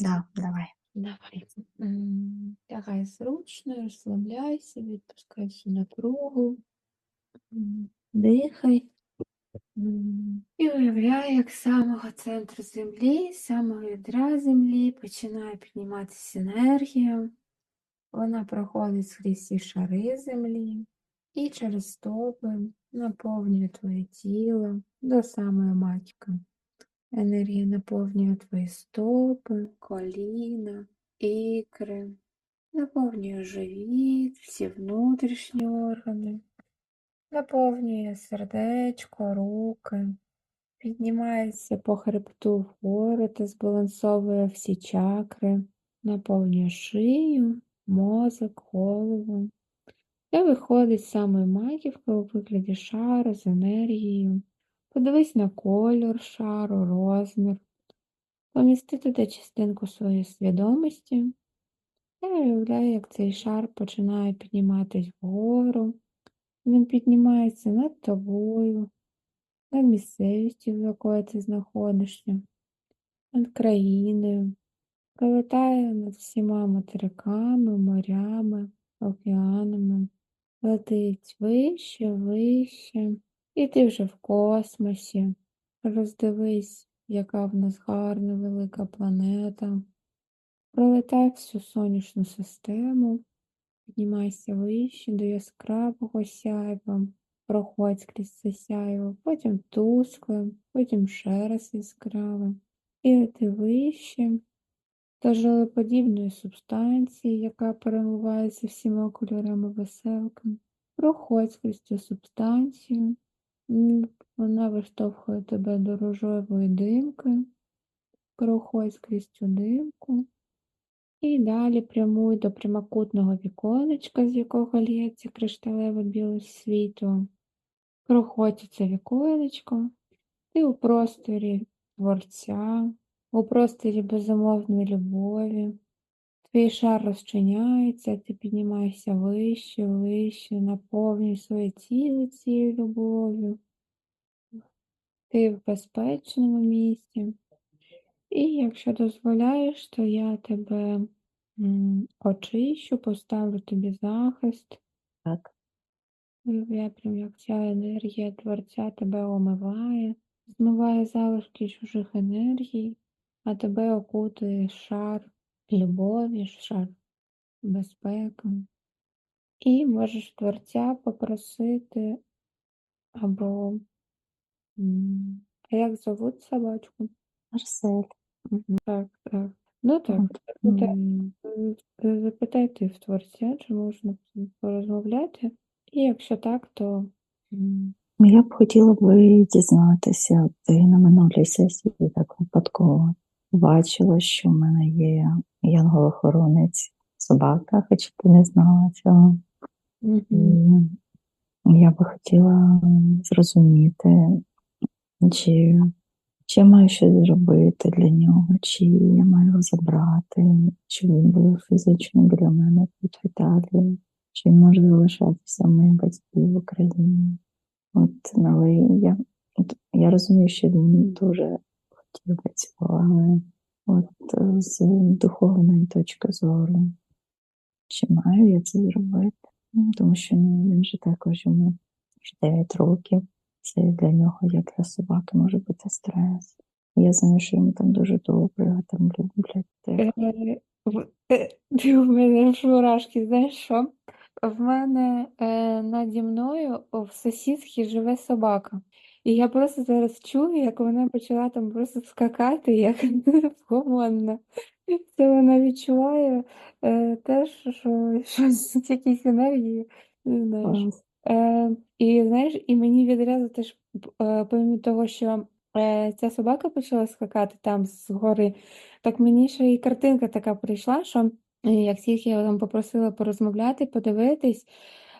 Да, давай. Давай. М, зручно, розслабляйся, відпускай всю напругу. Дихай. І уявляй, як з самого центру землі, з самого ядра землі починає підніматися енергія. Вона проходить скрізь всі шари землі і через стопи наповнює твоє тіло до самої матки. Енергія наповнює твої стопи, коліна, ікри, наповнює живіт, всі внутрішні органи, наповнює сердечко, руки, піднімається по хребту вгору та збалансовує всі чакри, наповнює шию, мозок, голову. Та виходить з самої маківки у вигляді шару з енергією. Подивись на кольор шару, розмір. Помісти туди частинку своєї свідомості. Я уявляю, як цей шар починає підніматись вгору. Він піднімається над тобою, над місцевістю, в якої ти знаходишся, над країною, пролетає над всіма материками, морями, океанами, летить вище, вище, і ти вже в космосі. Роздивись, яка в нас гарна велика планета. Пролетай всю сонячну систему, піднімайся вище до яскравого сяйва, проходь крізь це сяйво, потім тускле, потім ще раз яскраве. І ти вище до жилеподібної субстанції, яка переливається всіма кольорами веселки. Проходь крізь цю субстанцію, вона виштовхує тебе до рожевої димки, проходь крізь цю димку. І далі прямуй до прямокутного віконечка, з якого лється кришталеве біле світло. Проходь це віконечко, ти у просторі творця, у просторі безумовної любові. Твій шар розчиняється, ти піднімаєшся вище, вище, наповнюй своє тіло цією любов'ю. Ти в безпечному місці. І якщо дозволяєш, то я тебе очищу, поставлю тобі захист. Так. Уявляй, прям як ця енергія Творця тебе омиває, змиває залишки чужих енергій, а тебе окутує шар любові, шар безпеки. І можеш Творця попросити або а як зовуть собачку? Марсель. Так, так. Ну так, От, запитай, м, м, е, запитай ти в Творця, чи можна порозмовляти. І якщо так, то Я б хотіла би дізнатися, ти на минулій сесії так випадково бачила, що в мене є янгол-охоронець собака, хоча ти не знала цього. мгм. І я би хотіла зрозуміти, чи, чи я маю щось зробити для нього, чи я маю його забрати, чи він буде фізично біля мене тут в Італії, чи він може залишатися в моїх батьків в Україні. От, але я, я розумію, що він дуже хотів би цього, але от е, з духовної точки зору, чи маю я це зробити? Ну, Тому що ну, він же також йому вже 9 років. Це для нього, як для собаки, може бути стрес. Я знаю, що йому там дуже добре, його там люблять. Е, е, Ти в мене мурашки, знаєш що? В мене наді мною в сусідці живе собака. І я просто зараз чую, як вона почала там просто скакати, як вгомонна. Це вона відчуває е, теж, що щось якісь енергії, не. Клас. Е, і знаєш, і мені відразу теж, е, помимо того, що е, ця собака почала скакати там з гори, так мені ще і картинка така прийшла, що е, як тільки я там попросила порозмовляти, подивитись,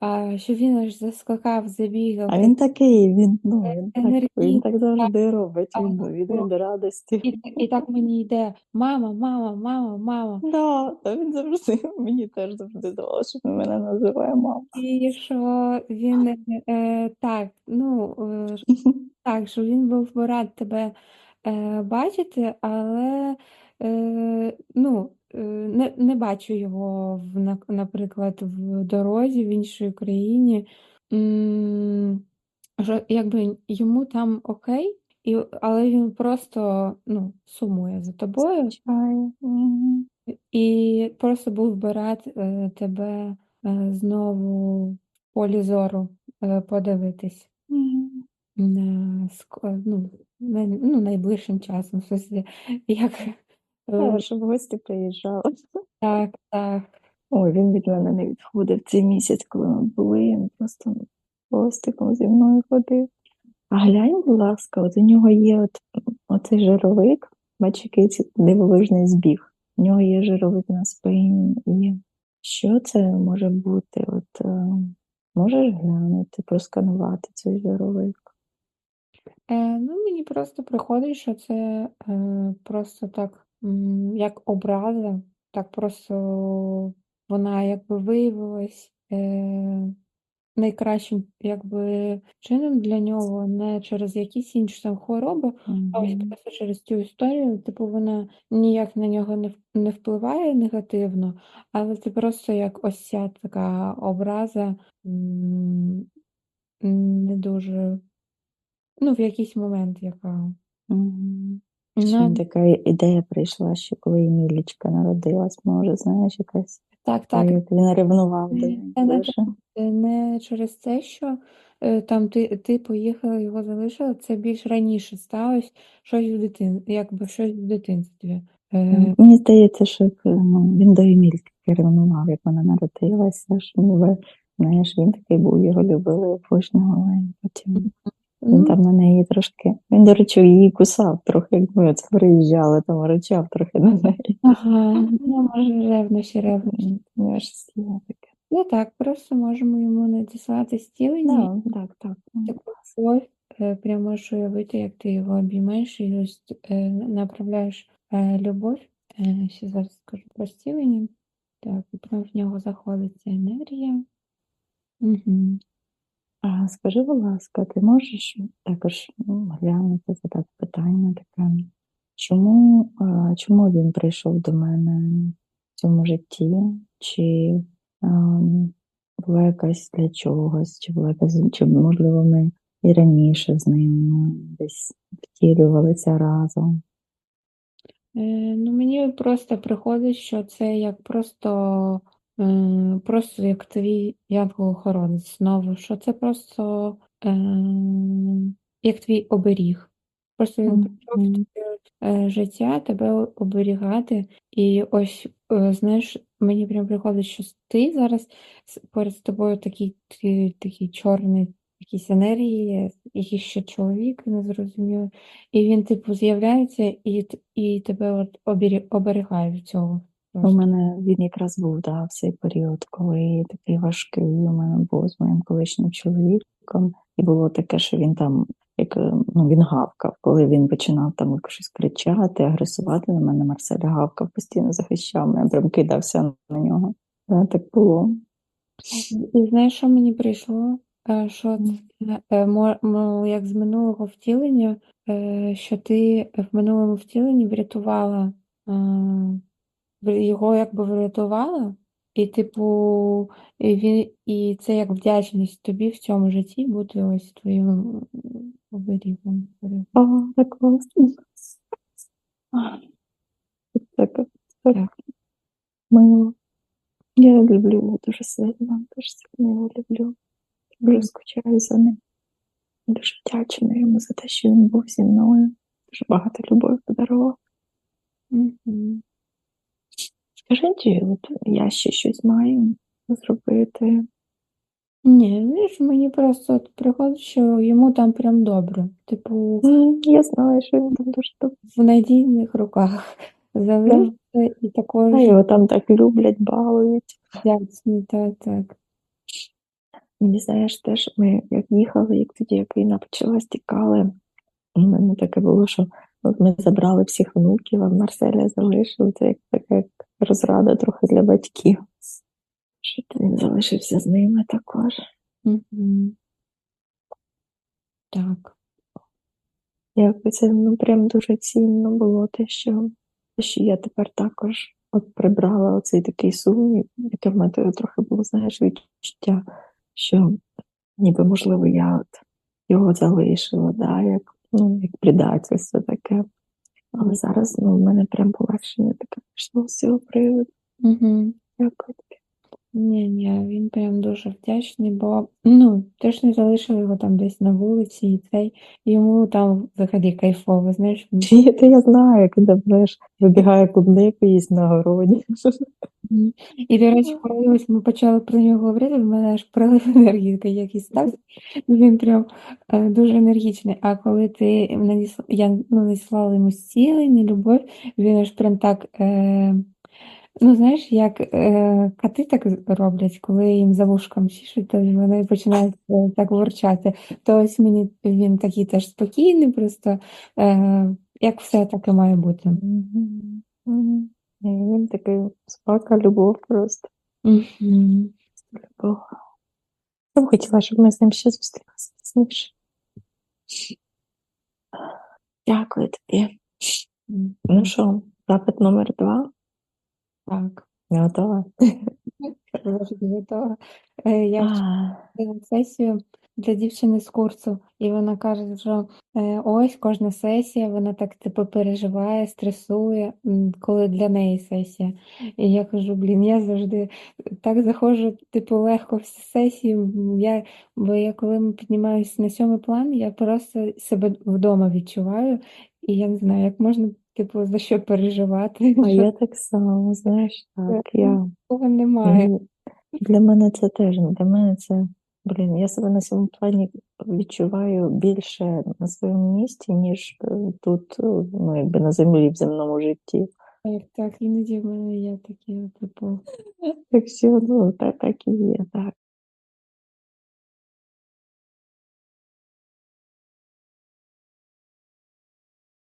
а, що він аж заскакав, забігав, А він такий, він, ну, Е, він так, він так завжди робить, він, він від радості. і, і так мені йде: мама, мама, мама, мама. Да, та він завжди, мені теж завжди здавалося, що він мене називає мама. І що він е, так, ну е, так, що він був рад тебе е, бачити, але ну, е, не, не бачу його, в, наприклад, в дорозі в іншій країні. Що, якби йому там окей, і, але він просто ну, сумує за тобою. Мгм. і просто був би рад е, тебе е, знову в полі зору е, подивитись на, ну, на, ну, найближчим часом. В смислі, як, е, щоб гості приїжджали. так, так. Ой, він від мене не відходив цей місяць, коли ми були, він просто хвостиком зі мною ходив. А глянь, будь ласка, от у нього є от, оцей жировик, бач, який дивовижний збіг. У нього є жировик на спині. І що це може бути? От, е, можеш глянути, просканувати цей жировик? Е, ну, мені просто приходить, що це е, просто так, м, як образа, так просто вона якби виявилась е, найкращим якби чином для нього, не через якісь інші там хвороби, а ось Мгм. просто через цю історію, типу, вона ніяк на нього не, в- не впливає негативно, але це просто як ось ця така образа м, не дуже. Ну, в якийсь момент, яка. Мгм. Ну, така ідея прийшла, що коли Емілічка народилась, може, знаєш, якась так, та, так. як він ревнував до неї не, дуже. те- не через те, що е, там ти, ти поїхала, його залишила, це більш раніше сталося щось в дитин, якби щось в дитинстві. Е, Мені здається, що як, ну, він до Емільки ревнував, як вона народилася, що ніби, знаєш, він такий був, його любили, обожнювали, і потім він там на неї трошки. Він, до речі, її кусав трохи, як ми це приїжджали, там речав трохи на неї. ага, ну, може, ревнощі, ревнощі. Ну так, просто можемо йому надіслати стілення. Да, так, так. таку любов, е, прям можеш уявити, як ти його обіймаєш і е, направляєш е, любов. Ще зараз скажу про зцілення. Так, і прям в нього заходить ця енергія. Угу. А скажи, будь ласка, ти можеш також ну, глянути, задати питання таке, чому, а, чому він прийшов до мене в цьому житті? Чи ем, була якась для чогось, чи була якась, чи можливо ми і раніше з ним ну, десь втілювалися разом? Е, ну, мені просто приходить, що це як просто, просто як твій янгол-охоронець знову, що це просто е, як твій оберіг. Просто він прийшов в твоє е, життя тебе оберігати. І ось, е, знаєш, мені прям приходить, що ти зараз с- поряд з тобою такий, ти- такий чорний, якісь енергії, якийсь ще чоловік не незрозумілий. І він, типу, з'являється і, т- і тебе от обері- оберігає від цього. У мене він якраз був да, в цей період, коли такий важкий у мене був з моїм колишнім чоловіком, і було таке, що він там, як е, ну він гавкав, коли він починав там щось кричати, агресувати на мене, Марсель гавкав, постійно захищав мене, прям кидався на нього. Да, так було. І знаєш, що мені прийшло? Е, Що е, як з минулого втілення, що ти в минулому втіленні врятувала його якби врятувала, і типу, і він і це як вдячність тобі в цьому житті бути ось твоїм оберігом. О, так класно. Так, так мило. Я люблю його дуже сильно, дуже сильно його люблю. Дуже скучаю за ним. Дуже вдячна йому за те, що він був зі мною. Дуже багато любові подарував. Мгм. Скажи, от я ще щось маю зробити? Ні, знаєш, мені просто от приходить, що йому там прям добре. Типу, М, Я знаю, що він там дуже добре. в надійних руках залишиться і також А його там так люблять, балують. вдячний, так, так. Мені знаєш, теж ми як їхали, як тоді, як війна почалась, тікали. У мене таке було, що от ми забрали всіх внуків, а Марселя залишили. Це як така як розрада трохи для батьків. Що він залишився з ними також. Мгм. Так. Якби це ну, прям дуже цінно було те, що що я тепер також от прибрала оцей такий сумнів, яке в мене трохи було, знаєш, відчуття, що ніби, можливо, я от його залишила, да, як, ну, як предательство таке. Але зараз ну, в мене прям полегшення таке пішло з цього приводу. Угу. Дякую тобі. Ні, ні, він прям дуже вдячний, бо ну, ти ж не залишив його там десь на вулиці, і цей йому там взагалі кайфово, знаєш. Чи ти я знаю, коли знаєш, вибігає клубнику їсть на городі. Мгм. І, до речі, коли ось ми почали про нього говорити, в мене аж прилив енергії якийсь стався. Він прям е, дуже енергічний. А коли ти надіслав, я ну, надіслала йому зцілення, любов, він аж прям так, е, ну знаєш, як е, коти так роблять, коли їм за вушком чішуть, то вони починають е, так ворчати. То ось мені він такий теж спокійний, просто е, як все так і має бути. Мгм. Мгм. І Він такий собака, любов просто. Мгм. Любов. Я б хотіла, щоб ми з ним ще зустрілися пізніше. Дякую тобі. Ну що, запит номер два? Так. Не готова? Готова. Е, Я вчора сесію для дівчини з курсу, і вона каже, що е, ось кожна сесія, вона так типу переживає, стресує, коли для неї сесія. І я кажу, блін, я завжди так заходжу, типу, легко в сесії. Я, бо я коли піднімаюся на сьомий план, я просто себе вдома відчуваю, і я не знаю, як можна, типу, за що переживати, а що я так само, знаєш, так, я. такого немає. Для мене це теж, для мене це, блін, я себе на цьому плані відчуваю більше на своєму місці, ніж е, тут, е, ну, якби на землі, в земному житті. Так, так, іноді в мене є такі, типу. Так що, ну, так, так і є, так.